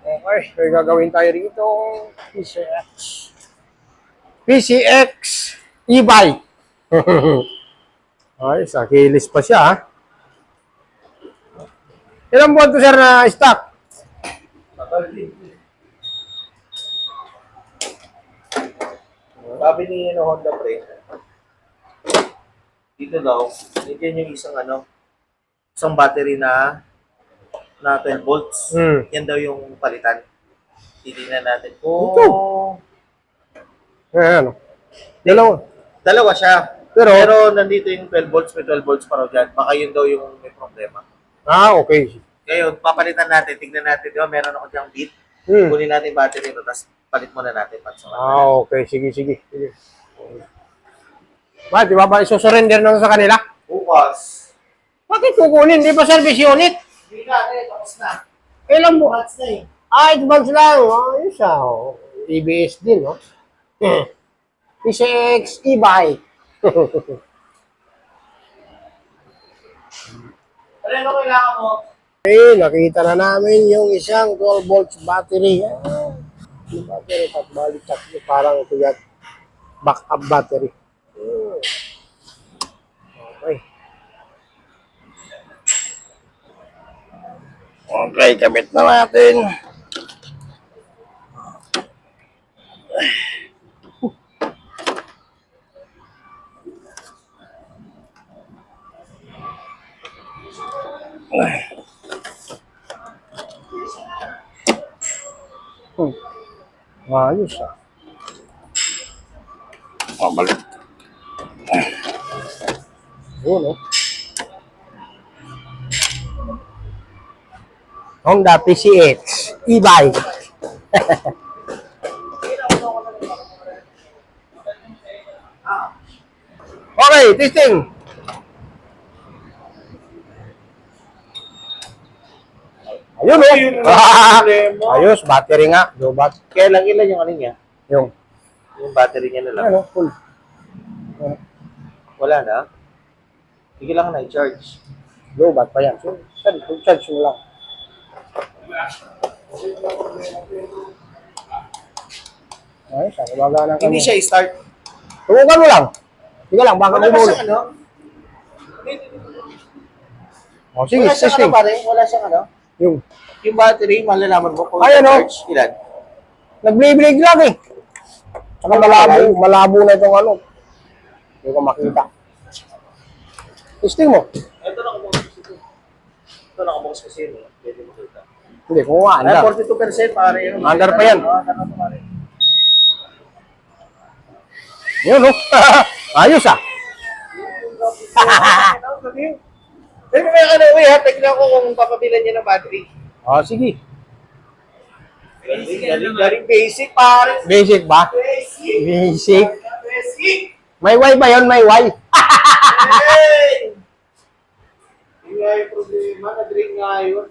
Okay, may gagawin tayo rito. PCX. PCX e-bike. Ay, sa kilis pa siya, ha? Ilang buwan to, sir, na stock? Sabi ni ano, Honda pre, dito daw, nandiyan yung isang ano, isang battery na na 12 volts. Hmm. Yan daw yung palitan. Titingnan natin kung Ito. Ayan, ano? Dalawa. dalawa siya. Pero- Pero, nandito yung 12 volts, may 12 volts pa raw dyan. Baka yun daw yung may problema. Ah, okay. Ngayon, papalitan natin, tignan natin, di ba, meron ako dyang beat. Hmm. Kunin natin yung battery ito, tapos palit muna natin. Patsa. Ah, okay. Sige, sige. sige. Ba, di ba ba isusurrender na sa kanila? Bukas. Bakit kukunin? Di ba service unit? Hindi na, eh, tapos na. Kailan mo? Bukas na eh. Ah, advance lang. Ah. oh. EBS din, no? PCX e-bike. Ano ano kailangan mo? Okay, nakita na namin yung isang 12 volts battery. Ah, yung battery, pat balik tatlo, parang ito yan. Backup battery. Hmm. Okay. Okay, kabit na natin. Hmm. Ayos ah. Mabalik. Yun oh. Honda PCX e-bike. okay, testing. Ayun oh. Ayun, Ah. Ayos, battery nga. Lobat. Kaya lang ilan yung ano niya? Yung, Yung battery niya na lang. ano, full. Wala na. Sige lang na i-charge. Lobat pa yan. So, charge, charge mo lang. Ayos, ah, baga na Hindi kami. siya i-start. Tubukan mo lang. Sige lang, baka Wala ba bumulo. siyang ano? Oh, sige, Wala siyang ano testing. pare? Wala siyang ano? Yung, Yung battery, malalaman mo kung Ay, ano? charge. Ilan? nag-bliblig lang eh. Saka malabo, malabo na itong ano. Hindi ko makita. Testing mo. Ito kasi. Ito nakabukas kasi yun. eh. Pwede mo kita. Hindi, kung Ay, andar. 42% pare. Yun. Under pa yan. Under pa pare. Yun, oh. Ayos ah. Pero may ano, uy, ha, tignan ko kung papabilan niya ng battery. Oh, sige. Galing, galing, galing basic, pare. Basic ba? Basic. Basic. Basic. May Y ba yun? May Y? Hey! Problema, na-drink nga yun.